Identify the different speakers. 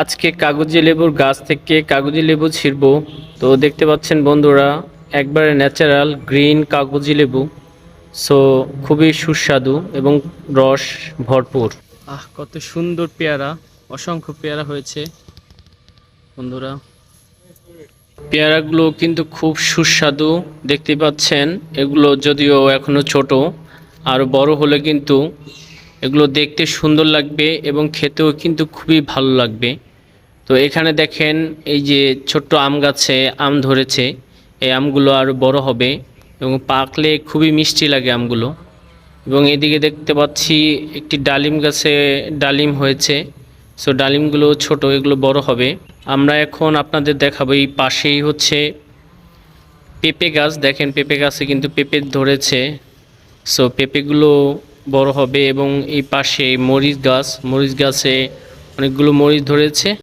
Speaker 1: আজকে কাগজি লেবুর গাছ থেকে কাগজি লেবু ছিঁড়বো। তো দেখতে পাচ্ছেন বন্ধুরা, একবারে ন্যাচারাল গ্রিন কাগজি লেবু। সো খুবই সুস্বাদু এবং রস ভরপুর। আহ, কত সুন্দর পেয়ারা, অসংখ্য পেয়ারা হয়েছে। বন্ধুরা, পেয়ারাগুলো কিন্তু খুব সুস্বাদু, দেখতে পাচ্ছেন। এগুলো যদিও এখনও ছোট, আর বড় হলে কিন্তু এগুলো দেখতে সুন্দর লাগবে এবং খেতেও কিন্তু খুবই ভালো লাগবে। তো এখানে দেখেন এই যে ছোট্ট আম গাছে আম ধরেছে, এই আমগুলো আরও বড় হবে এবং পাকলে খুবই মিষ্টি লাগে আমগুলো। এবং এদিকে দেখতে পাচ্ছি একটি ডালিম গাছে ডালিম হয়েছে, সো ডালিমগুলো ছোট, এগুলো বড় হবে। আমরা এখন আপনাদের দেখাবো, এই পাশেই হচ্ছে পেঁপে গাছ। দেখেন পেঁপে গাছে কিন্তু পেঁপে ধরেছে, সো পেঁপেগুলো বড় হবে এবং এই পাশে মরিচ গাছ মরিচ গাছে অনেকগুলো মরিচ ধরেছে।